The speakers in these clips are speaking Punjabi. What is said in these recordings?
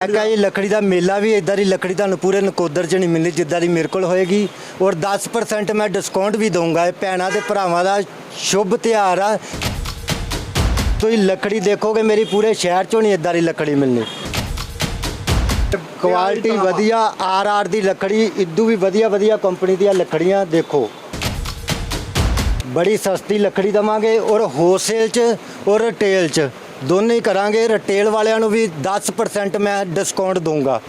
ਕਿਹਾ ਜੀ ਲੱਕੜੀ ਦਾ ਮੇਲਾ ਵੀ ਇਦਾਂ ਦੀ ਲੱਕੜੀ ਤੁਹਾਨੂੰ ਪੂਰੇ ਨਕੋਦਰ ਚ ਨਹੀਂ ਮਿਲਣੀ ਜਿੱਦਾਂ ਦੀ ਮੇਰੇ ਕੋਲ ਹੋਏਗੀ। ਔਰ 10% ਮੈਂ ਡਿਸਕਾਊਂਟ ਵੀ ਦਊਂਗਾ ਇਹ ਭੈਣਾਂ ਤੇ ਭਰਾਵਾਂ ਦਾ ਸ਼ੁਭ ਤਿਉਹਾਰ ਆ। ਤੁਸੀਂ ਲੱਕੜੀ ਦੇਖੋਗੇ ਮੇਰੀ ਪੂਰੇ ਸ਼ਹਿਰ ਚੋਂ ਨਹੀਂ ਇਦਾਂ ਦੀ ਲੱਕੜੀ ਮਿਲਣੀ। ਕੁਆਲਿਟੀ ਵਧੀਆ ਆਰ ਆਰ ਦੀ ਲੱਕੜੀ ਇਦੋਂ ਵੀ ਵਧੀਆ ਵਧੀਆ ਕੰਪਨੀ ਦੀਆਂ ਲੱਕੜੀਆਂ ਦੇਖੋ। ਬੜੀ ਸਸਤੀ ਲੱਕੜੀ ਦਵਾਂਗੇ ਔਰ ਹੋਲਸੇਲ ਚ ਔਰ ਰਿਟੇਲ ਚ। ਦੋਨੇ ਹੀ ਕਰਾਂਗੇ ਰਿਟੇਲ ਵਾਲਿਆਂ ਨੂੰ ਵੀ 10% ਮੈਂ ਡਿਸਕਾਊਂਟ ਦਊਂਗਾ।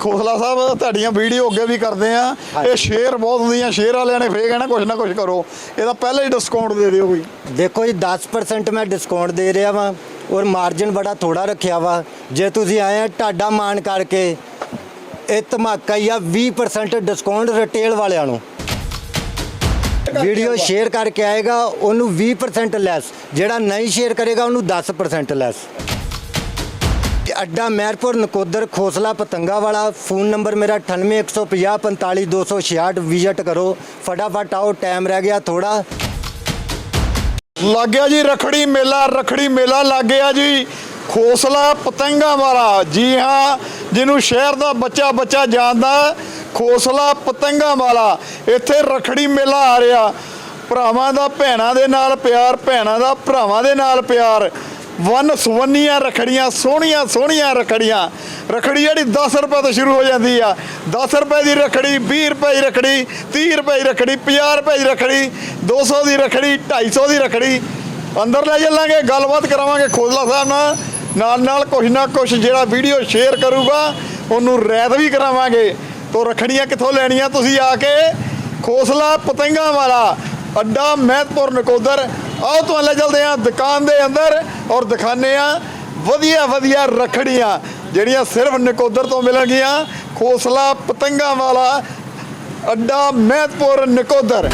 ਖੋਸਲਾ ਸਾਹਿਬ ਤੁਹਾਡੀਆਂ ਵੀਡੀਓ ਅੱਗੇ ਵੀ ਕਰਦੇ ਆ। ਇਹ ਸ਼ੇਅਰ ਬਹੁਤ ਹੁੰਦੀਆਂ ਸ਼ੇਅਰ ਵਾਲਿਆਂ ਨੇ ਫੇਰ ਕਹਿਣਾ ਕੁਝ ਨਾ ਕੁਝ ਕਰੋ। ਇਹਦਾ ਪਹਿਲਾਂ ਹੀ ਡਿਸਕਾਊਂਟ ਦੇ ਦਿਓ ਕੋਈ। ਦੇਖੋ ਜੀ 10% ਮੈਂ ਡਿਸਕਾਊਂਟ ਦੇ ਰਿਹਾ ਵਾਂ ਔਰ ਮਾਰਜਨ ਬੜਾ ਥੋੜਾ ਰੱਖਿਆ ਵਾ। ਜੇ ਤੁਸੀਂ ਆਏ ਆ ਟਾਡਾ ਮਾਨ ਕਰਕੇ ਇਹ ਧਮਾਕਾ ਹੀ ਆ 20% ਡਿਸਕਾਊਂਟ ਰਿਟੇਲ ਵਾਲਿਆਂ ਨੂੰ। ਵੀਡੀਓ ਸ਼ੇਅਰ ਕਰਕੇ ਆਏਗਾ ਉਹਨੂੰ 20% ਲੈਸ ਜਿਹੜਾ ਨਹੀਂ ਸ਼ੇਅਰ ਕਰੇਗਾ ਉਹਨੂੰ 10% ਲੈਸ ਅੱਡਾ ਮਹਿਰਪੁਰ ਨਕੋਦਰ ਖੋਸਲਾ ਪਤੰਗਾ ਵਾਲਾ ਫੋਨ ਨੰਬਰ ਮੇਰਾ 9815545266 ਵਿਜ਼ਿਟ ਕਰੋ। ਫਟਾਫਟ ਆਓ ਟਾਈਮ ਰਹਿ ਗਿਆ ਥੋੜਾ ਲੱਗ ਗਿਆ ਜੀ ਰਖੜੀ ਮੇਲਾ ਰਖੜੀ ਮੇਲਾ ਲੱਗ ਗਿਆ ਜੀ। ਖੋਸਲਾ ਪਤੰਗਾ ਵਾਲਾ ਜੀ ਹਾਂ ਜਿਹਨੂੰ ਸ਼ਹਿਰ ਦਾ ਬੱਚਾ ਬੱਚਾ ਜਾਣਦਾ ਖੋਸਲਾ ਪਤੰਗਾ ਵਾਲਾ, ਇੱਥੇ ਰਖੜੀ ਮੇਲਾ ਆ ਰਿਹਾ। ਭਰਾਵਾਂ ਦਾ, ਭੈਣਾਂ ਦੇ ਨਾਲ ਪਿਆਰ, ਭੈਣਾਂ ਦਾ, ਭਰਾਵਾਂ ਦੇ ਨਾਲ ਪਿਆਰ। ਵਨ ਸੁਵੰਨੀਆਂ ਰਖੜੀਆਂ, ਸੋਹਣੀਆਂ ਸੋਹਣੀਆਂ ਰਖੜੀਆਂ। ਰਖੜੀ ਜਿਹੜੀ 10 ਰੁਪਏ ਤੋਂ ਸ਼ੁਰੂ ਹੋ ਜਾਂਦੀ ਆ। 10 ਰੁਪਏ ਦੀ ਰਖੜੀ 20 ਰੁਪਏ ਦੀ ਰਖੜੀ 30 ਰੁਪਏ ਦੀ ਰਖੜੀ 50 ਰੁਪਏ ਦੀ ਰਖੜੀ 200 ਦੀ ਰਖੜੀ 250 ਦੀ ਰਖੜੀ। ਅੰਦਰ ਲੈ ਚੱਲਾਂਗੇ, ਗੱਲਬਾਤ ਕਰਾਵਾਂਗੇ ਖੋਜਲਾ ਸਾਹਿਬ ਨਾਲ। ਨਾਲ ਨਾਲ ਕੁਛ ਨਾ ਕੁਛ ਜਿਹੜਾ ਵੀਡੀਓ ਸ਼ੇਅਰ ਕਰੂਗਾ, ਉਹਨੂੰ ਰੈਤ ਵੀ ਕਰਾਵਾਂਗੇ। ਤੋ ਰਖੜੀਆਂ ਕਿੱਥੋਂ ਲੈਣੀਆਂ? ਤੁਸੀਂ ਆ ਕੇ ਖੋਸਲਾ ਪਤੰਗਾ ਵਾਲਾ, ਅੱਡਾ ਮਹਿਤਪੁਰ ਨਕੋਦਰ, ਆਓ ਤੁਹਾਨੂੰ ਲੈ ਚਲਦੇ ਆ ਦੁਕਾਨ ਦੇ ਅੰਦਰ ਔਰ ਦਿਖਾਣੇ ਆ ਵਧੀਆ ਵਧੀਆ ਰਖੜੀਆਂ, ਜਿਹੜੀਆਂ ਸਿਰਫ ਨਕੋਦਰ ਤੋਂ ਮਿਲਣਗੀਆਂ। ਖੋਸਲਾ ਪਤੰਗਾ ਵਾਲਾ, ਅੱਡਾ ਮਹਿਤਪੁਰ ਨਕੋਦਰ।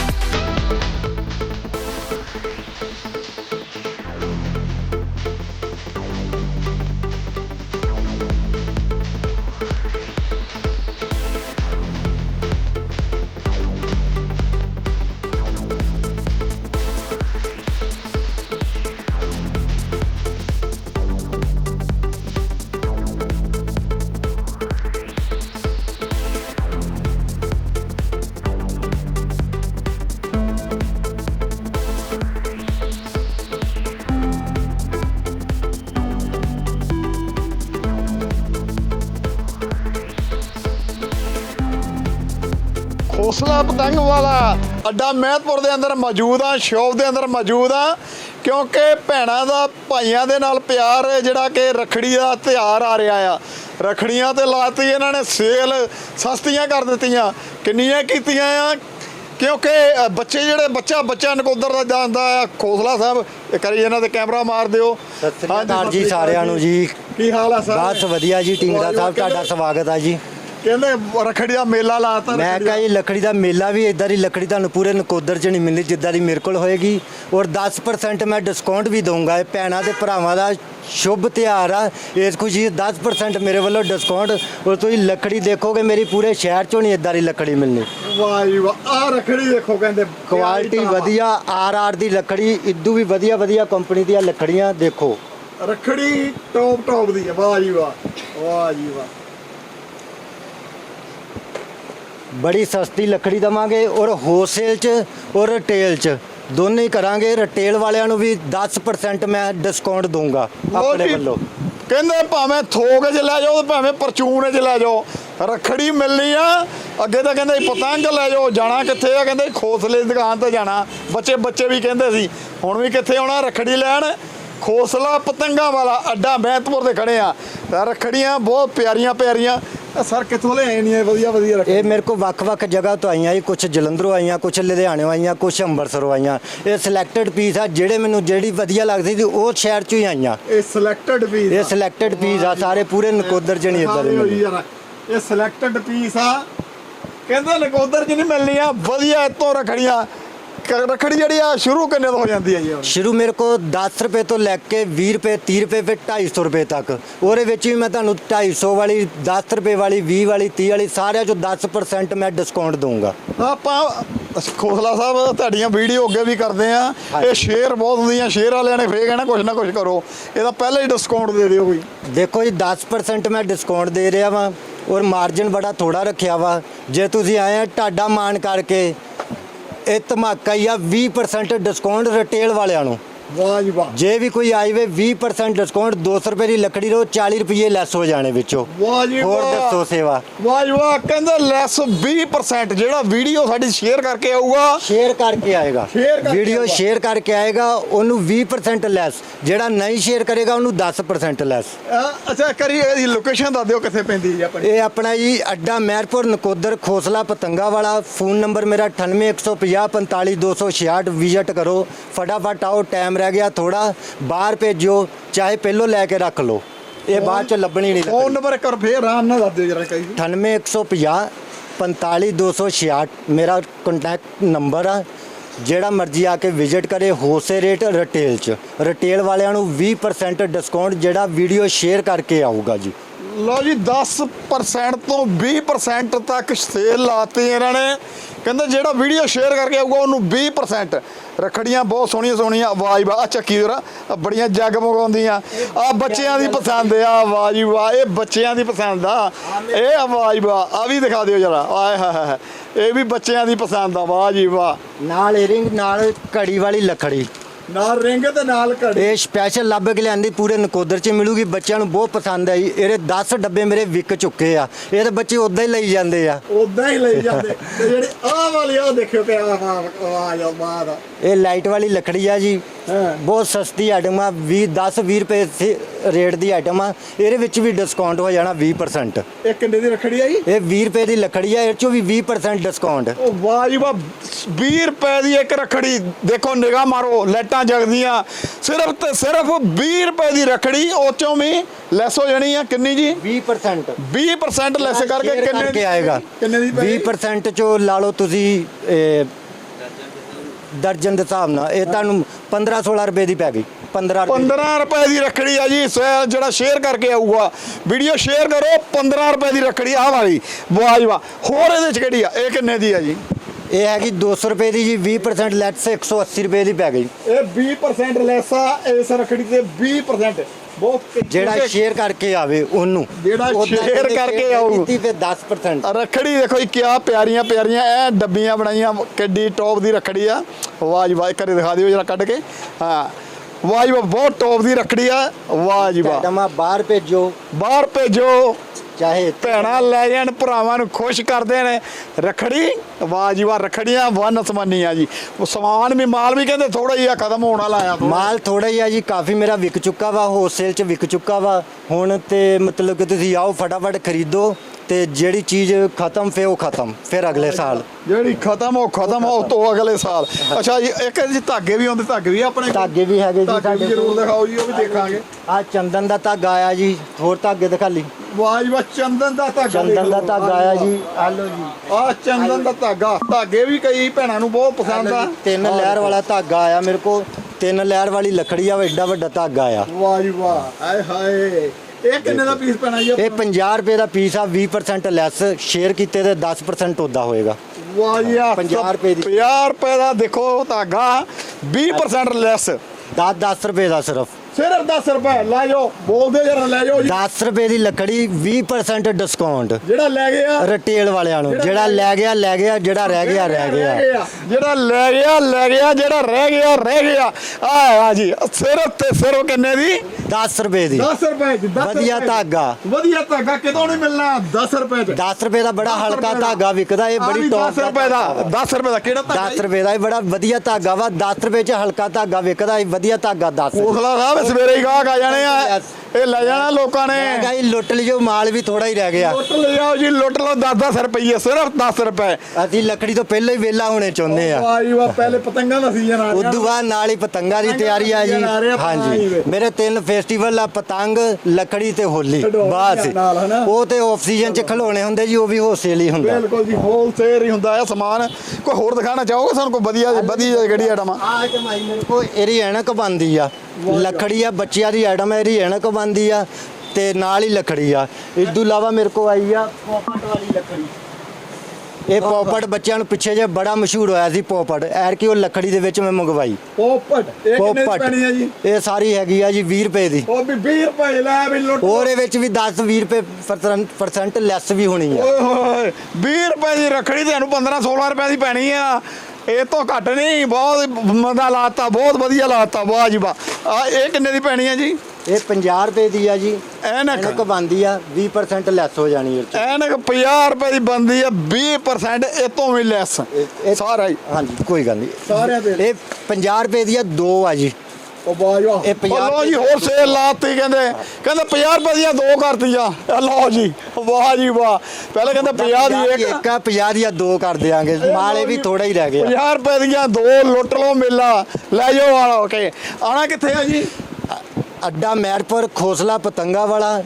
ਪਤੰਗ ਵਾਲਾ। ਅੱਡਾ ਮਹਿਤਪੁਰ ਦੇ ਅੰਦਰ ਮੌਜੂਦ ਆ ਸ਼ੌਪ ਦੇ ਅੰਦਰ ਮੌਜੂਦ ਆ ਕਿਉਂਕਿ ਭੈਣਾਂ ਦਾ ਭਾਈਆਂ ਦੇ ਨਾਲ ਪਿਆਰ ਜਿਹੜਾ ਕਿ ਰਖੜੀ ਦਾ ਤਿਉਹਾਰ ਆ ਰਿਹਾ ਆ। ਰਖੜੀਆਂ ਤੇ ਲਾਤੀ ਇਹਨਾਂ ਨੇ ਸੇਲ ਸਸਤੀਆਂ ਕਰ ਦਿੱਤੀਆਂ। ਕਿੰਨੀਆਂ ਕੀਤੀਆਂ ਆ? ਕਿਉਂਕਿ ਬੱਚੇ ਜਿਹੜੇ ਬੱਚਾ ਬੱਚਾ ਨਕੋਦਰ ਦਾ ਜਾਂਦਾ ਆ ਖੋਸਲਾ ਸਾਹਿਬ ਇੱਕ ਵਾਰੀ ਇਹਨਾਂ ਤੇ ਕੈਮਰਾ ਮਾਰ ਦਿਓ। ਸਤਿ ਸ੍ਰੀ ਅਕਾਲ ਜੀ ਸਾਰਿਆਂ ਨੂੰ ਜੀ। ਕੀ ਹਾਲ ਆ ਸਰ? ਬਸ ਵਧੀਆ ਜੀ ਟਿੰਗਰਾ ਸਾਹਿਬ ਤੁਹਾਡਾ ਸਵਾਗਤ ਆ ਜੀ। ਕਹਿੰਦੇ ਰਖੜੀ ਦਾ ਮੇਲਾ ਲਾਤਾ ਮੈਂ ਕਿਹਾ ਜੀ ਲੱਕੜੀ ਦਾ ਮੇਲਾ ਵੀ ਇਦਾਂ ਦੀ ਲੱਕੜੀ ਤੁਹਾਨੂੰ ਪੂਰੇ ਨਕੋਦਰ ਚ ਨਹੀਂ ਮਿਲਣੀ ਜਿੱਦਾਂ ਦੀ ਮੇਰੇ ਕੋਲ ਹੋਏਗੀ। ਔਰ 10% ਮੈਂ ਡਿਸਕਾਊਂਟ ਵੀ ਦਊਂਗਾ ਇਹ ਭੈਣਾਂ ਤੇ ਭਰਾਵਾਂ ਦਾ ਸ਼ੁਭ ਤਿਉਹਾਰ ਆ। ਇਸ ਖੁਸ਼ੀ 10% ਮੇਰੇ ਵੱਲੋਂ ਡਿਸਕਾਊਂਟ ਔਰ ਤੁਸੀਂ ਲੱਕੜੀ ਦੇਖੋਗੇ ਮੇਰੀ ਪੂਰੇ ਸ਼ਹਿਰ ਚੋਂ ਨਹੀਂ ਇਦਾਂ ਦੀ ਲੱਕੜੀ ਮਿਲਣੀ। ਵਾਹ ਜੀ ਵਾਹ ਆ ਰਖੜੀ ਦੇਖੋ ਕਹਿੰਦੇ ਕੁਆਲਿਟੀ ਵਧੀਆ ਆਰ ਆਰ ਦੀ ਲੱਕੜੀ ਇਦੋਂ ਵੀ ਵਧੀਆ ਵਧੀਆ ਕੰਪਨੀ ਦੀਆਂ ਲੱਕੜੀਆਂ ਦੇਖੋ। ਰਖੜੀ ਟੌਪ ਟੌਪ ਦੀ ਹੈ ਵਾਹ ਜੀ ਵਾਹ ਵਾਹ ਜੀ ਵਾਹ। ਬੜੀ ਸਸਤੀ ਲੱਕੜੀ ਦਵਾਂਗੇ ਔਰ ਹੋਲਸੇਲ ਚ ਔਰ ਰਿਟੇਲ ਚ। ਦੋਨੇ ਹੀ ਕਰਾਂਗੇ ਰਿਟੇਲ ਵਾਲਿਆਂ ਨੂੰ ਵੀ 10% ਮੈਂ ਡਿਸਕਾਊਂਟ ਦਊਂਗਾ ਆਪਣੇ ਵੱਲੋਂ। ਕਹਿੰਦੇ ਭਾਵੇਂ ਥੋਕ ਚ ਲੈ ਜਾਓ ਤੇ ਭਾਵੇਂ ਪਰਚੂਨ ਚ ਲੈ ਜਾਓ ਰਖੜੀ ਮਿਲਣੀ ਆ। ਅੱਗੇ ਤਾਂ ਕਹਿੰਦੇ ਪਤੰਗ ਲੈ ਜਾਓ ਜਾਣਾ ਕਿੱਥੇ ਆ? ਕਹਿੰਦੇ ਖੋਸਲੇ ਦੀ ਦੁਕਾਨ ਤੇ ਜਾਣਾ। ਬੱਚੇ ਬੱਚੇ ਵੀ ਕਹਿੰਦੇ ਸੀ ਹੁਣ ਵੀ ਕਿੱਥੇ ਆਉਣਾ? ਰਖੜੀ ਲੈਣ। ਖੋਸਲਾ ਪਤੰਗਾ ਵਾਲਾ ਅੱਡਾ ਮਹਿਤਪੁਰ ਦੇ ਖੜੇ ਆ। ਰਖੜੀਆਂ ਬਹੁਤ ਪਿਆਰੀਆਂ ਪਿਆਰੀਆਂ। ਇਹ ਸਰ ਕਿੱਥੋਂ ਲੈ ਆਏ ਨਹੀਂ ਇਹ ਵਧੀਆ ਵਧੀਆ ਰਖੜੀ ਇਹ ਮੇਰੇ ਕੋ ਵੱਖ-ਵੱਖ ਜਗ੍ਹਾ ਤੋਂ ਆਈਆਂ ਜੀ। ਕੁਝ ਜਲੰਧਰੋਂ ਆਈਆਂ ਕੁਝ ਲੁਧਿਆਣਿਓਂ ਆਈਆਂ ਕੁਝ ਅੰਮ੍ਰਿਤਸਰੋਂ ਆਈਆਂ। ਇਹ ਸਿਲੈਕਟਡ ਪੀਸ ਆ ਜਿਹੜੇ ਮੈਨੂੰ ਜਿਹੜੀ ਵਧੀਆ ਲੱਗਦੀ ਸੀ ਉਹ ਸ਼ਹਿਰ ਚੋਂ ਹੀ ਆਈਆਂ। ਇਹ ਸਿਲੈਕਟਡ ਪੀਸ ਇਹ ਸਿਲੈਕਟਡ ਪੀਸ ਆ ਸਾਰੇ ਪੂਰੇ ਨਕੋਦਰ ਚ ਨਹੀਂ ਇਦਾਂ ਦੇ ਮਿਲਦੇ। ਯਾਰ ਇਹ ਸਿਲੈਕਟਡ ਪੀਸ ਆ। ਕਹਿੰਦੇ ਨਕੋਦਰ ਚ ਨਹੀਂ ਮਿਲਣੀ ਆ ਵਧੀਆ ਇਤੋਂ ਰਖੜੀਆਂ ਰੱਖੜੀ ਜਿਹੜੀ ਆ ਸ਼ੁਰੂ ਕਿੰਨੇ ਤੋਂ ਹੋ ਜਾਂਦੀ ਹੈ ਜੀ? ਸ਼ੁਰੂ ਮੇਰੇ ਕੋ 10 ਰੁਪਏ ਤੋਂ ਲੈ ਕੇ 20 ਰੁਪਏ 30 ਰੁਪਏ ਫਿਰ 250 ਰੁਪਏ ਤੱਕ। ਉਹਦੇ ਵਿੱਚ ਵੀ ਮੈਂ ਤੁਹਾਨੂੰ 250 ਵਾਲੀ 10 ਰੁਪਏ ਵਾਲੀ 20 ਵਾਲੀ 30 ਵਾਲੀ ਸਾਰਿਆਂ ਚੋਂ 10% ਮੈਂ ਡਿਸਕਾਊਂਟ ਦਊਂਗਾ। ਆਪਾਂ ਖੋਸਲਾ ਸਾਹਿਬ ਤੁਹਾਡੀਆਂ ਵੀਡੀਓ ਅੱਗੇ ਵੀ ਕਰਦੇ ਆ। ਇਹ ਸ਼ੇਅਰ ਬਹੁਤ ਹੁੰਦੀਆਂ ਸ਼ੇਅਰ ਵਾਲਿਆਂ ਨੇ ਫੇਰ ਕਹਿਣਾ ਕੁਛ ਨਾ ਕੁਛ ਕਰੋ। ਇਹਦਾ ਪਹਿਲਾਂ ਹੀ ਡਿਸਕਾਊਂਟ ਦੇ ਦਿਓ ਕੋਈ। ਦੇਖੋ ਜੀ 10% ਮੈਂ ਡਿਸਕਾਊਂਟ ਦੇ ਰਿਹਾ ਵਾਂ ਔਰ ਮਾਰਜਨ ਬੜਾ ਥੋੜਾ ਰੱਖਿਆ ਵਾ। ਜੇ ਤੁਸੀਂ ਆਏ ਆ ਟਾਡਾ ਮਾਨ ਕਰਕੇ ਇਹ ਧਮਾਕਾ ਹੀ ਆ 20% ਡਿਸਕਾਊਂਟ ਰਿਟੇਲ ਵਾਲਿਆਂ ਨੂੰ। ਵਾਹ ਜੀ ਵਾਹ। ਜੇ ਵੀ ਕੋਈ ਆਈ ਵੇ 20% ਡਿਸਕਾਊਂਟ 200 ਰੁਪਏ ਦੀ ਲੱਕੜੀ ਰੋ 40 ਰੁਪਏ ਲੈਸ ਹੋ ਜਾਣੇ ਵਿੱਚੋਂ। ਵਾਹ ਜੀ ਹੋਰ ਵਾਹ। ਦੱਸੋ ਸੇਵਾ। ਵਾਹ ਜੀ ਵਾਹ ਕਹਿੰਦਾ ਲੈਸ 20% ਜਿਹੜਾ ਵੀਡੀਓ ਸਾਡੀ ਸ਼ੇਅਰ ਕਰਕੇ ਆਊਗਾ। ਸ਼ੇਅਰ ਕਰਕੇ ਆਏਗਾ। Share ਕਰਕੇ ਵੀਡੀਓ। ਸ਼ੇਅਰ ਕਰਕੇ ਆਏਗਾ ਉਹਨੂੰ 20% ਲੈਸ ਜਿਹੜਾ ਨਹੀਂ ਸ਼ੇਅਰ ਕਰੇਗਾ ਉਹਨੂੰ 10% ਲੈਸ ਅਹ ਅੱਛਾ ਕਰੀ ਇਹਦੀ ਲੋਕੇਸ਼ਨ ਦੱਸ ਦਿਓ ਕਿੱਥੇ ਪੈਂਦੀ ਜੀ ਆਪਣੀ। ਇਹ ਆਪਣਾ ਜੀ ਅੱਡਾ ਮਹਿਰਪੁਰ ਨਕੋਦਰ ਖੋਸਲਾ ਪਤੰਗਾ ਵਾਲਾ ਫੋਨ ਨੰਬਰ ਮੇਰਾ 9815545266 ਵਿਜ਼ਿਟ ਕਰੋ। ਫਟਾਫਟ ਆਓ ਟਾਈਮ ਰਹਿ ਗਿਆ ਥੋੜਾ ਬਾਹਰ ਭੇਜੋ ਚਾਹੇ ਪਹਿਲੋਂ ਲੈ ਕੇ ਰੱਖ ਲਓ। ਇਹ ਬਾਅਦ ਚ ਲੱਭਣੀ ਨਹੀਂ ਫੋਨ ਨੰਬਰ ਇੱਕ ਵਾਰ ਫੇਰ ਆਰਾਮ ਨਾਲ ਦੱਸ ਦਿਓ ਜਰਾ ਕਈ 9815 45266 ਮੇਰਾ ਕੰਟੈਕਟ ਨੰਬਰ ਆ। ਜਿਹੜਾ ਮਰਜ਼ੀ ਆ ਕੇ ਵਿਜ਼ਿਟ ਕਰੇ ਹੋਸੇ ਰੇਟ ਰਿਟੇਲ ਚ। ਰਿਟੇਲ ਵਾਲਿਆਂ ਨੂੰ 20% ਡਿਸਕਾਊਂਟ ਜਿਹੜਾ ਵੀਡੀਓ ਸ਼ੇਅਰ ਕਰਕੇ ਆਊਗਾ ਜੀ। ਲਓ ਜੀ 10% ਤੋਂ 20% ਤੱਕ ਸੇਲ ਲਾਤੀ ਇਹਨਾਂ ਨੇ। ਕਹਿੰਦਾ ਜਿਹੜਾ ਵੀਡੀਓ ਸ਼ੇਅਰ ਕਰਕੇ ਆਊਗਾ ਉਹਨੂੰ 20% ਰਖੜੀਆਂ ਬਹੁਤ ਸੋਹਣੀਆਂ ਸੋਹਣੀਆਂ ਆਵਾਜ਼ ਬਾ ਚੱਕੀ ਜਰਾ ਬੜੀਆਂ ਜਗਮਗਾਉਂਦੀਆਂ ਆ ਬੱਚਿਆਂ ਦੀ ਪਸੰਦ ਆ ਆਵਾਜ਼ ਹੀ ਵਾਹ। ਇਹ ਬੱਚਿਆਂ ਦੀ ਪਸੰਦ ਆ। ਇਹ ਆਵਾਜ਼ ਵਾਹ ਆ ਵੀ ਦਿਖਾ ਦਿਓ ਜਰਾ। ਆਏ ਹਾਏ ਹਾਏ ਇਹ ਵੀ ਬੱਚਿਆਂ ਦੀ ਪਸੰਦ ਆ, ਵਾਹ ਜੀ ਵਾਹ। ਨਾਲ ਏਰਿੰਗ ਨਾਲ ਘੜੀ ਵਾਲੀ ਲੱਕੜੀ। ਨਾਲ ਰਿੰਗ ਤੇ ਨਾਲ ਘੜੀ ਇਹ ਸਪੈਸ਼ਲ ਲੱਭ ਕੇ ਲਿਆਂਦੀ ਪੂਰੇ ਨਕੋਦਰ ਚ ਮਿਲੂਗੀ ਬੱਚਿਆਂ ਨੂੰ ਬਹੁਤ ਪਸੰਦ ਆਈ ਇਹਦੇ 10 ਡੱਬੇ ਮੇਰੇ ਵਿਕ ਚੁੱਕੇ ਆ ਇਹ ਤਾਂ ਬੱਚੇ ਉਦਾਂ ਹੀ ਲਈ ਜਾਂਦੇ ਆ ਉਦਾਂ ਹੀ ਲਈ ਜਾਂਦੇ ਤੇ ਜਿਹੜੀ ਆਹ ਵਾਲੀ ਉਹ ਦੇਖਿਓ ਕਿ ਆਵਾਜ਼ ਆਵਾਜ਼ ਆ ਇਹ ਲਾਈਟ ਵਾਲੀ ਲੱਕੜੀ ਆ ਜੀ ਹਾਂ। ਬਹੁਤ ਸਸਤੀ ਆਈਟਮ ਆ 20 10 20 ਰੁਪਏ ਸੇ- ਰੇਟ ਦੀ ਆਈਟਮ ਆ ਇਹਦੇ ਵਿੱਚ ਵੀ ਡਿਸਕਾਊਂਟ ਹੋ ਜਾਣਾ 20% ਇਹ ਕਿੰਨੇ ਦੀ ਰਖੜੀ ਆ ਜੀ? ਇਹ 20 ਰੁਪਏ ਦੀ ਲੱਕੜੀ ਆ ਇਹ ਚੋਂ ਵੀ 20% ਡਿਸਕਾਊਂਟ ਉਹ ਵਾਹ ਜੀ ਵਾਹ 20 ਰੁਪਏ ਦੀ ਇੱਕ ਰਖੜੀ ਦੇਖੋ ਨਿਗਾਹ ਮਾਰੋ ਲਾਈਟਾਂ ਜਗਦੀਆਂ ਸਿਰਫ ਤੇ ਸਿਰਫ 20 ਰੁਪਏ ਦੀ ਰਖੜੀ ਉਹ ਚੋਂ ਵੀ ਲੈਸ ਹੋ ਜਾਣੀ ਆ ਕਿੰਨੀ ਜੀ? 20% 20% ਲੈਸ ਕਰਕੇ ਕਿੰਨੇ ਦੀ ਆਏਗਾ। ਕਿੰਨੇ ਦੀ ਪੈ ਗਈ? 20% ਚੋਂ ਲਾ ਲਓ ਤੁਸੀਂ ਇਹ, ਦਰਜਨ ਦੇ ਹਿਸਾਬ ਨਾਲ ਇਹ ਤੁਹਾਨੂੰ 15 16 ਰੁਪਏ ਦੀ ਪੈ ਗਈ 15 ਰੁਪਏ 15 ਰੁਪਏ ਦੀ ਰਖੜੀ ਆ ਜੀ ਸ- ਜਿਹੜਾ ਸ਼ੇਅਰ ਕਰਕੇ ਆਊਗਾ ਵੀਡੀਓ ਸ਼ੇਅਰ ਕਰੋ 15 ਰੁਪਏ ਦੀ ਰਖੜੀ ਆਹ ਵਾਲੀ ਵਾਹ ਜੀ ਵਾਹ ਹੋਰ ਇਹਦੇ ਚ ਕਿਹੜੀ ਆ? ਇਹ ਕਿੰਨੇ ਦੀ ਆ ਜੀ? ਇਹ ਹੈਗੀ 200 ਰੁਪਏ ਦੀ ਜੀ 20% ਲੈਸ 180 ਰੁਪਏ ਦੀ ਪੈ ਗਈ। ਇਹ 20% ਲੈਸ ਆ ਇਸ ਰਖੜੀ ਤੇ 20% ਬਹੁਤ ਜਿਹੜਾ ਸ਼ੇਅਰ ਕਰਕੇ ਆਵੇ ਉਹਨੂੰ। ਜਿਹੜਾ ਜਿਹਨੇ ਕਰਕੇ ਆਊ। ਫਿਰ 10% ਰਖੜੀ ਦੇਖੋ ਜੀ ਕਿਆ ਪਿਆਰੀਆਂ ਪਿਆਰੀਆਂ ਐ ਡੱਬੀਆਂ ਬਣਾਈਆਂ ਕਿੱਡੀ ਟੌਪ ਦੀ ਰਖੜੀ ਆ। ਵਾਹ ਜੀ ਵਾਹ ਵਾਰੀ ਦਿਖਾ ਦਿਓ ਜਰਾ ਕੱਢ ਕੇ। ਹਾਂ। ਵਾਹ ਜੀ ਬਹੁਤ ਟੌਪ ਦੀ ਰਖੜੀ ਆ। ਵਾਹ ਜੀ ਵਾਹ। ਬਾਹਰ ਭੇਜੋ। ਬਾਹਰ ਭੇਜੋ। ਚਾਹੇ ਭੈਣਾਂ ਲੈ ਜਾਣ, ਭਰਾਵਾਂ ਨੂੰ ਖੁਸ਼ ਕਰਦੇ ਨੇ ਰਖੜੀ ਵਾਹ ਜੀ, ਵਾਹ ਰਖੜੀਆਂ ਵਨ ਆ ਜੀ। ਉਹ ਸਮਾਨ ਵੀ, ਮਾਲ ਵੀ ਕਹਿੰਦੇ ਥੋੜਾ ਜਿਹਾ ਖਤਮ ਹੋਣ ਵਾਲਾ ਆ। ਮਾਲ ਥੋੜਾ ਹੀ ਆ ਜੀ, ਕਾਫੀ ਮੇਰਾ ਵਿਕ ਚੁੱਕਾ ਵਾ ਹੋਲਸੇਲ ਚ ਵਿਕ ਚੁੱਕਾ ਵਾ। ਹੁਣ ਤੇ ਮਤਲਬ ਕਿ ਤੁਸੀਂ ਆਓ, ਫਟਾਫਟ ਖਰੀਦੋ। ਤੇ ਜਿਹੜੀ ਚੀਜ਼ ਖਤਮ ਫੇ ਉਹ ਖਤਮ ਫਿਰ ਅਗਲੇ ਸਾਲ। ਜਿਹੜੀ ਖਤਮ ਹੋ ਖਤਮ ਹੋ ਤੋਂ ਅਗਲੇ ਸਾਲ। ਅੱਛਾ ਜੀ ਇੱਕ ਜੀ ਧਾਗੇ ਵੀ ਆਉਂਦੇ ਧਾਗੇ ਵੀ ਆਪਣੇ? ਧਾਗੇ ਵੀ ਹੈਗੇ ਜੀ ਧਾਗੇ ਵੀ ਸਾਡੇ ਜ਼ਰੂਰ ਦਿਖਾਓ ਜੀ ਉਹ ਵੀ ਦੇਖਾਂਗੇ। ਆ ਚੰਦਨ ਦਾ ਧਾਗਾ ਆਇਆ ਜੀ ਹੋਰ ਧਾਗੇ ਦਿਖਾ ਲਈ ਵਾਹ ਜੀ ਵਾਹ ਚੰਦਨ ਦਾ ਧਾਗਾ ਚੰਦਨ ਦਾ ਧਾਗਾ ਆਇਆ ਜੀ ਆ ਲਓ ਜੀ। ਆ ਚੰਦਨ ਦਾ ਧਾਗਾ। ਧਾਗੇ ਵੀ ਕਈ ਭੈਣਾਂ ਨੂੰ ਬਹੁਤ ਪਸੰਦ ਆ। ਤਿੰਨ ਲਹਿਰ ਵਾਲਾ ਧਾਗਾ ਆਇਆ ਮੇਰੇ ਕੋਲ। ਤਿੰਨ ਲਹਿਰ ਵਾਲੀ ਲੱਕੜੀ ਆ ਐਡਾ ਵੱਡਾ ਧਾਗਾ ਆ ਵਾਹ ਜੀ ਵਾਹ। ਆਏ ਹਾਏ। ਇਹ ਕਿੰਨੇ ਦਾ ਪੀਸ ਪੈਣਾ ਜੀ ਇਹ 50 ਰੁਪਏ ਦਾ ਪੀਸ ਆ 20% ਲੈਸ ਸ਼ੇਅਰ ਕੀਤੇ ਤੇ 10% ਉਦਾ ਹੋਏਗਾ। ਵਾਹ ਜੀ ਆ 50 ਰੁਪਏ ਦੀ। 50 ਰੁਪਏ ਦਾ ਦੇਖੋ ਧਾਗਾ 20% ਲੈਸ 10 10 ਰੁਪਏ ਦਾ ਸਿਰਫ। ਸਿਰਫ 10 ਰੁਪਏ ਲੈ ਜਾਓ ਬੋਲਦੇ ਜਰਾ ਲੈ ਜਾਓ ਜੀ। 10 ਰੁਪਏ ਦੀ ਲੱਕੜੀ 20% ਡਿਸਕਾਊਂਟ ਜਿਹੜਾ ਲੈ ਗਿਆ। ਰਿਟੇਲ ਵਾਲਿਆਂ ਨੂੰ ਜਿਹੜਾ ਲੈ ਗਿਆ। ਲੈ ਗਿਆ ਜਿਹੜਾ ਰਹਿ ਗਿਆ ਰਹਿ ਗਿਆ। ਜਿਹੜਾ ਲੈ ਗਿਆ ਲੈ ਗਿਆ ਜਿਹੜਾ ਰਹਿ ਗਿਆ ਰਹਿ ਗਿਆ। ਆ ਆ ਜੀ ਸਿਰਫ ਤੇ ਸਿਰਫ ਕਿੰਨੇ ਦੀ? 10 ਰੁਪਏ ਦੀ। 10 ਰੁਪਏ ਦੀ 10 ਵਧੀਆ ਰੁਪਏ ਦੀ। ਧਾਗਾ। ਵਧੀਆ ਧਾਗਾ ਕਿਦੋਂ ਨਹੀਂ ਮਿਲਣਾ? 10 ਰੁਪਏ ਚ 10 ਰੁਪਏ ਦਾ ਬੜਾ 10 ਹਲਕਾ ਰੁਪਏ ਦਾ। ਧਾਗਾ ਵਿਕਦਾ ਇਹ ਬੜੀ ਟੌਪ 10 ਰੁਪਏ ਦਾ। 10 ਰੁਪਏ ਦਾ ਕਿਹੜਾ ਧਾਗਾ 10 ਰੁਪਏ ਦਾ ਇਹ ਬੜਾ ਵਧੀਆ ਧਾਗਾ ਵਾ। 10 ਰੁਪਏ ਚ ਹਲਕਾ ਧਾਗਾ ਵਿਕਦਾ ਇਹ ਵਧੀਆ ਧਾਗਾ 10 ਕੋਖਲਾ ਸਾਹਿਬ ਸਵੇਰੇ ਹੀ ਗਾਹਕ ਆ ਜਾਣੇ ਆ. ਇਹ ਲੈ ਜਾਣਾ ਲੋਕਾਂ ਨੇ। ਮੈਂ ਕਿਹਾ ਜੀ ਲੁੱਟ ਲਿਓ ਮਾਲ ਵੀ ਥੋੜਾ ਹੀ ਰਹਿ ਗਿਆ। ਲੁੱਟ ਲੈ ਜਾਓ ਜੀ ਲੁੱਟ ਲਓ 10-10 ਰੁਪਏ ਸਿਰਫ 10 ਰੁਪਏ। ਅਸੀਂ ਲੱਕੜੀ ਤੋਂ ਪਹਿਲਾਂ ਹੀ ਵੇਲਾ ਹੋਣੇ ਚਾਹੁੰਦੇ ਆ। ਜੀ ਵਾਹ ਪਹਿਲੇ ਪਤੰਗਾਂ ਦਾ ਸੀਜ਼ਨ ਆ ਰਿਹਾ। ਉਦੋਂ ਬਾਅਦ ਨਾਲ ਹੀ ਪਤੰਗਾਂ ਦੀ ਤਿਆਰੀ ਆ ਜੀ। ਆ ਹਾਂਜੀ। ਮੇਰੇ ਤਿੰਨ ਫੈਸਟੀਵਲ ਆ ਪਤੰਗ ਲੱਕੜੀ ਤੇ ਹੋਲੀ। ਬਸ? ਉਹ ਤੇ ਆਫ ਸੀਜ਼ਨ ਚ ਖਲੋਣੇ ਹੁੰਦੇ ਜੀ ਉਹ ਵੀ ਹੋਸੇਲ ਹੀ ਹੁੰਦਾ। ਬਿਲਕੁਲ ਜੀ ਹੋਲਸੇਲ ਹੀ ਹੁੰਦਾ ਹੈ ਸਮਾਨ। ਕੋਈ ਹੋਰ ਦਿਖਾਣਾ ਚਾਹੋਗੇ ਸਾਨੂੰ? ਕੋਈ ਵਧੀਆ ਵਧੀਆ ਕਿਹੜੀ ਆਈਟਮ ਆ? ਆ ਆਈਟਮ ਆਈ ਮੇਰੇ ਕੋਲ ਇਹਦੀ ਐਨਕ ਬੰਦੀ ਆ। ਲੱਕੜੀ ਆ ਬੱਚਿਆਂ ਦੀ ਆਈਟਮ ਹੈ ਐਨਕ ਬੰਦੀ ਆ ਤੇ ਨਾਲ ਹੀ ਲੱਕੜੀ ਆ। ਇਸ ਤੋਂ ਇਲਾਵਾ ਮੇਰੇ ਕੋਲ ਆਈ ਆ ਪੋਪਟ ਵਾਲੀ ਲੱਕੜੀ। ਇਹ ਪੋਪਟ। ਬੱਚਿਆਂ ਨੂੰ ਪਿੱਛੇ ਜੇ ਬੜਾ ਮਸ਼ਹੂਰ ਹੋਇਆ ਸੀ ਪੋਪਟ। ਐਰ ਕਿ ਉਹ ਲੱਕੜੀ ਦੇ ਵਿੱਚ ਮੈਂ ਮੰਗਵਾਈ। ਪੋਪਟ ਇਹ ਕਿੰਨੇ ਦੀ ਪੈਣੀ ਹੈ ਜੀ? ਇਹ ਸਾਰੀ ਹੈਗੀ ਆ ਜੀ 20 ਰੁਪਏ ਦੀ। ਉਹ ਵੀ 20 ਰੁਪਏ ਲੈ ਵੀ ਲੁੱਟ ਹੋਰ ਇਹ ਵਿੱਚ ਵੀ 10 20 ਰੁਪਏ ਪਰਸੈਂਟ ਲੈਸ ਵੀ ਹੋਣੀ ਆ। ਓਏ ਹੋਏ 20 ਰੁਪਏ ਦੀ ਰੱਖੜੀ ਤੁਹਾਨੂੰ 15 16 ਰੁਪਏ ਦੀ ਪੈਣੀ ਆ। ਇਹ ਤੋਂ ਘੱਟ ਨਹੀਂ ਬਹੁਤ ਮੰਦਾ ਲਾਤਾ ਬਹੁਤ ਵਧੀਆ ਲਾਤਾ ਵਾਹ ਜੀ ਵਾਹ। ਆ ਇਹ ਕਿੰਨੇ ਦੀ ਪੈਣੀ ਆ ਜੀ? ਇਹ 50 ਰੁਪਏ ਦੀ ਆ ਜੀ। ਐਨਕ ਐਨਕ ਬੰਦੀ ਆ 20% ਲੈਸ ਹੋ ਜਾਣੀ ਇਹ 'ਚ। ਐਨਕ 50 ਰੁਪਏ ਦੀ ਬੰਦੀ ਆ 20% ਇਹ ਤੋਂ ਵੀ ਲੈਸ ਸਾਰਾ ਹੀ। ਹਾਂਜੀ ਕੋਈ ਗੱਲ ਨਹੀਂ। ਸਾਰਿਆਂ ਦੇ। ਇਹ 50 ਰੁਪਏ ਦੀ ਆ ਦੋ ਆ ਜੀ। ਇਹ ਪੰਜਾਹ ਲਓ ਜੀ ਹੋਰ ਸੇਲ ਲਾਤੀ ਕਹਿੰਦੇ। ਕਹਿੰਦੇ 50 ਰੁਪਏ ਦੀਆਂ ਦੋ ਕਰਤੀਆਂ। ਇਹ ਲਓ ਜੀ ਵਾਹ ਜੀ ਵਾਹ। ਪਹਿਲੇ ਕਹਿੰਦੇ 50 ਦੀ ਇੱਕ ਇੱਕ ਆ 50 ਦੀਆਂ ਦੋ ਕਰ ਦਿਆਂਗੇ ਮਾਲੇ ਵੀ ਥੋੜਾ ਹੀ ਰਹਿ ਗਿਆ। 50 ਰੁਪਏ ਦੀਆਂ ਦੋ ਲੁੱਟ ਲਓ ਮੇਲਾ। ਲੈ ਜਾਓ ਆ ਓਕੇ। ਆਣਾ ਕਿੱਥੇ ਆ ਜੀ? ਅੱਡਾ ਮੈਰਪੁਰ ਖੋਸਲਾ ਪਤੰਗਾ ਵਾਲਾ।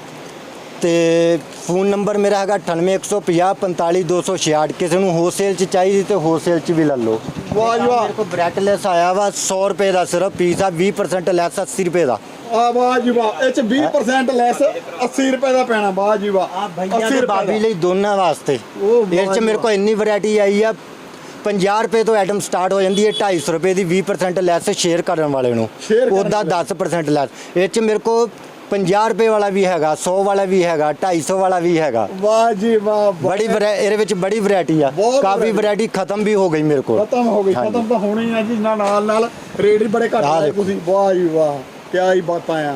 ਤੇ ਫੋਨ ਨੰਬਰ ਮੇਰਾ ਹੈਗਾ 9815 45266 ਕਿਸੇ ਨੂੰ ਹੋਲਸੇਲ ਚ ਚਾਹੀਦੀ ਤੇ ਹੋਲਸੇਲ ਚ ਵੀ ਲੈ ਲਓ। ਵਾਹ ਜੀ ਵਾਹ। ਮੇਰੇ ਕੋਲ ਬ੍ਰੈਟਲੈਸ ਆਇਆ ਵਾ 100 ਰੁਪਏ ਦਾ ਸਿਰਫ ਪੀਸ ਆ 20% ਲੈਸ 80 ਰੁਪਏ ਦਾ। ਆ ਵਾਹ ਜੀ ਵਾਹ। ਇਹ ਚ 20% ਲੈਸ 80 ਰੁਪਏ ਦਾ ਪੈਣਾ। ਵਾਹ ਜੀ ਵਾਹ। ਆ ਭਈਆ ਤੇ ਬਾਬੀ ਲਈ ਦੋਨਾਂ ਵਾਸਤੇ। ਇਹ ਚ ਮੇਰੇ ਕੋਲ ਇੰਨੀ ਵੈਰਾਈਟੀ ਆਈ ਆ 50 ਰੁਪਏ ਤੋਂ ਆਈਟਮ ਸਟਾਰਟ ਹੋ ਜਾਂਦੀ ਹੈ 250 ਰੁਪਏ ਦੀ 20% ਲੈਸ ਸ਼ੇਅਰ ਕਰਨ ਵਾਲੇ ਨੂੰ। ਉਹਦਾ 10% ਲੈਸ ਇਹ ਚ ਮੇਰੇ ਕੋਲ 50 ਰੁਪਏ ਵਾਲਾ ਵੀ ਹੈਗਾ 100 ਵਾਲਾ ਵੀ ਹੈਗਾ 250 ਵਾਲਾ ਵੀ ਹੈਗਾ ਵਾਹ ਜੀ ਵਾਹ। ਬੜੀ ਵੈਰਾ- ਇਹਦੇ ਵਿੱਚ ਬੜੀ ਵੈਰਾਈਟੀ ਆ ਬਹੁਤ ਕਾਫੀ variety। ਵੈਰਾਈਟੀ ਖਤਮ ਵੀ ਹੋ ਗਈ ਮੇਰੇ ਕੋਲ ਖਤਮ ਹੋ ਗਈ ਹਾਂਜੀ। ਖਤਮ ਤਾਂ ਹੋਣੀ ਆ ਜੀ ਨਾਲ ਨਾਲ ਨਾਲ ਰੇਟ ਵੀ ਬੜੇ ਘੱਟ ਆਹ ਲਾਏ ਦੇਖੋ। ਤੁਸੀਂ ਵਾਹ ਜੀ ਵਾਹ ਕਿਆ ਹੀ ਬਾਤਾਂ ਆ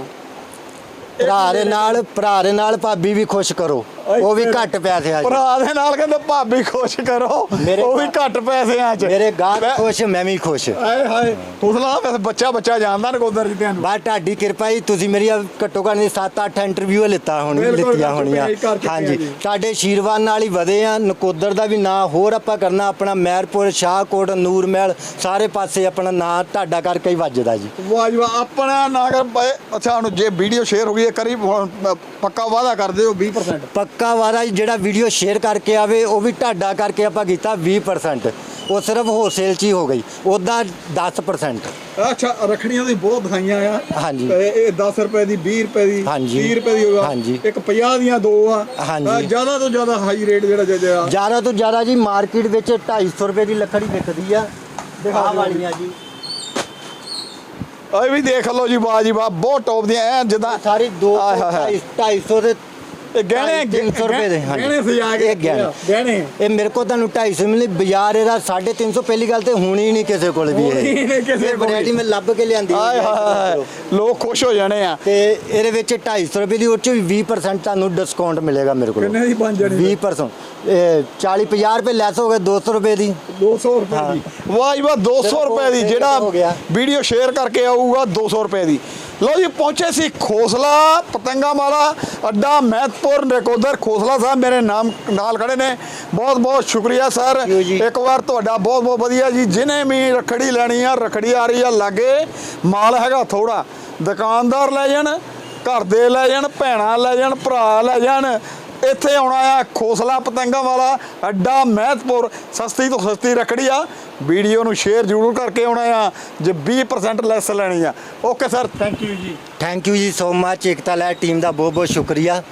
ਭਰਾ ਦੇ ਨਾਲ ਭਰਾ ਦੇ ਨਾਲ ਭਾਬੀ ਵੀ ਖੁਸ਼ ਕਰੋ ਉਹ ਵੀ ਘੱਟ ਪੈਸੇ ਆ ਜੀ। ਭਰਾ ਦੇ ਨਾਲ ਕਹਿੰਦੇ ਭਾਬੀ ਖੁਸ਼ ਕਰੋ। ਮੇਰੇ ਉਹ ਵੀ ਘੱਟ ਪੈਸਿਆਂ 'ਚ। ਮੇਰੇ ਮੈਂ- ਖੁਸ਼ ਮੈਂ ਵੀ ਖੁਸ਼। ਆਏ ਹਾਏ। ਹੁਸਲਾ ਵੈਸੇ ਬੱਚਾ ਬੱਚਾ ਜਾਣਦਾ ਨਕੋਦਰ ਜੀ ਤੁਹਾਨੂੰ ਬਾ ਤੁਹਾਡੀ ਕਿਰਪਾ ਹੀ ਤੁਸੀਂ ਮੇਰੀ ਘੱਟੋ ਘੱਟ 7-8 ਇੰਟਰਵਿਊ ਲਿੱਤਾ ਹੋਣੀ ਲਿੱਤੀਆਂ ਹੋਣੀਆਂ। ਹਾਂਜੀ। ਜੀ। ਤੁਹਾਡੇ ਆਸ਼ੀਰਵਾਦ ਨਾਲ ਹੀ ਵਧੇ ਆ ਨਕੋਦਰ ਦਾ ਵੀ ਨਾਂ ਹੋਰ ਆਪਾਂ ਕਰਨਾ ਆਪਣਾ ਮਹਿਰਪੁਰ ਸ਼ਾਹਕੋਟ ਨੂਰਮਹਿਲ ਸਾਰੇ ਪਾਸੇ ਆਪਣਾ ਨਾਂ ਤੁਹਾਡਾ ਕਰਕੇ ਹੀ ਵੱਜਦਾ ਜੀ। ਵਾਹ ਜੀ ਵਾਹ ਆਪਣਾ ਨਾ ਕਰ ਅੱਛਾ ਹੁਣ ਜੇ ਵੀਡੀਓ ਸ਼ੇਅਰ ਹੋ ਗਈ ਹੈ ਕਰੀ ਪੱਕਾ ਵਾਅਦਾ ਕਰ ਦਿਓ 20% ਪੱਕਾ ਵਾਰਾ ਜੀ ਜਿਹੜਾ ਵੀਡੀਓ ਸ਼ੇਅਰ ਕਰਕੇ ਆਵੇ ਉਹ ਵੀ ਤੁਹਾਡਾ ਕਰਕੇ ਆਪਾਂ ਕੀਤਾ 20% ਉਹ ਸਿਰਫ ਹੋਲਸੇਲ 'ਚ ਹੀ ਹੋ ਗਈ। ਉਹਦਾ 10% ਅੱਛਾ ਰਖੜੀਆਂ ਦੀ ਬਹੁਤ ਦਿਖਾਈਆਂ ਆ। ਹਾਂਜੀ। ਤੇ ਇਹ 10 ਰੁਪਏ ਦੀ 20 ਰੁਪਏ ਦੀ ਹਾਂਜੀ। 30 ਰੁਪਏ ਦੀ ਹੋਗਾ ਹਾਂਜੀ। ਇੱਕ 50 ਦੀਆਂ ਦੋ ਆ। ਜ਼ਿਆਦਾ ਤੋਂ ਜ਼ਿਆਦਾ ਹਾਈ ਰੇਟ ਜਿਹੜਾ ਜਿਹੜਾ ਜ਼ਿਆਦਾ ਤੋਂ ਜ਼ਿਆਦਾ ਜੀ ਮਾਰਕੀਟ ਵਿੱਚ 250 ਰੁਪਏ ਦੀ ਲੱਕੜੀ ਵਿਕਦੀ ਆ। ਦਿਖਾ ਵਾਲੀਆਂ ਜੀ। ਇਹ ਵੀ ਦੇਖ ਲਓ ਜੀ ਵਾਹ ਜੀ ਵਾਹ ਬਹੁਤ ਟੌਪ ਦੀਆਂ। ਐ ਜਿੱਦਾਂ ਸਾਰੀ 2 ਆਏ ਹਾਏ ਹਾਏ। 250 ਦੇ ਇਹ ਗਹਿਣੇ 300 ਰੁਪਏ ਦੇ ਹਾਂਜੀ। ਗਹਿਣੇ ਸਜਾ ਕੇ ਇਹ ਗਹਿਣੇ। ਗਹਿਣੇ। ਇਹ ਮੇਰੇ ਕੋਲ ਤੁਹਾਨੂੰ 250 ਮਿਲੀ ਬਾਜ਼ਾਰ ਇਹਦਾ 350 ਪਹਿਲੀ ਗੱਲ ਤੇ ਹੋਣੀ ਹੀ ਨਹੀਂ ਕਿਸੇ ਕੋਲ ਵੀ ਹੀ ਇਹ ਕੋਲ। ਵੀ। variety ਮੈਂ ਲੱਭ ਕੇ ਲਿਆਂਦੀ ਆਏ ਹੈ। ਹਾਏ ਲੋਕ ਖੁਸ਼ ਹੋ ਜਾਣੇ ਆ। ਤੇ ਇਹਦੇ ਵਿੱਚ 250 ਰੁਪਏ ਦੀ ਉਹ ਚ ਵੀ 20% ਤੁਹਾਨੂੰ ਡਿਸਕਾਊਂਟ ਮਿਲੇਗਾ ਮੇਰੇ ਕੋਲ। ਕਿੰਨੇ ਦੀ ਬਣ ਜਾਣੀ 20% ਇਹ 40 50 ਰੁਪਏ ਲੈਸ ਹੋ ਗਏ 200 ਰੁਪਏ ਦੀ। 200 ਰੁਪਏ ਦੀ। ਵਾਹ ਜੀ ਵਾਹ 200 ਚਲੋ, ਰੁਪਏ ਦੀ। ਇਹ ਜਿਹੜਾ ਹੋ। ਵੀਡੀਓ ਸ਼ੇਅਰ ਕਰਕੇ ਆਊਗਾ 200 ਰੁਪਏ ਦੀ। ਲਓ ਜੀ ਪਹੁੰਚੇ ਸੀ ਖੋਸਲਾ ਪਤੰਗਾ ਮਾਲਾ ਅੱਡਾ ਮਹਿਤਪੁਰ ਨਕੋਦਰ ਖੋਸਲਾ ਸਾਹਿਬ ਮੇਰੇ ਨਾਮ ਨਾਲ ਖੜੇ ਨੇ। ਬਹੁਤ ਬਹੁਤ ਸ਼ੁਕਰੀਆ ਸਰ। ਇੱਕ ਵਾਰ ਤੁਹਾਡਾ ਬਹੁਤ ਬਹੁਤ ਵਧੀਆ ਜੀ। ਜਿਨੇ ਵੀ ਰਖੜੀ ਲੈਣੀ ਆ ਰਖੜੀ ਆ ਰਹੀ ਆ ਲਾਗੇ ਮਾਲ ਹੈਗਾ ਥੋੜਾ ਦੁਕਾਨਦਾਰ ਲੈ ਜਾਣ ਘਰ ਦੇ ਲੈ ਜਾਣ ਭੈਣਾਂ ਲੈ ਜਾਣ ਭਰਾ ਲੈ ਜਾਣ ਇੱਥੇ ਆਉਣਾ ਆ ਖੋਸਲਾ ਪਤੰਗਾ ਵਾਲਾ ਅੱਡਾ ਮਹਿਤਪੁਰ। ਸਸਤੀ ਤੋਂ ਸਸਤੀ ਰਖੜੀ ਆ। ਵੀਡੀਓ ਨੂੰ ਸ਼ੇਅਰ ਜ਼ਰੂਰ ਕਰਕੇ ਆਉਣਾ ਆ। ਜੇ 20% ਲੈਸ ਲੈਣੀ ਆ। ਓਕੇ ਸਰ ਥੈਂਕ ਯੂ ਜੀ। ਥੈਂਕ ਯੂ ਜੀ ਸੋ ਮਚ ਏਕਤਾ ਲੈ ਟੀਮ ਦਾ ਬਹੁਤ ਬਹੁਤ ਸ਼ੁਕਰੀਆ।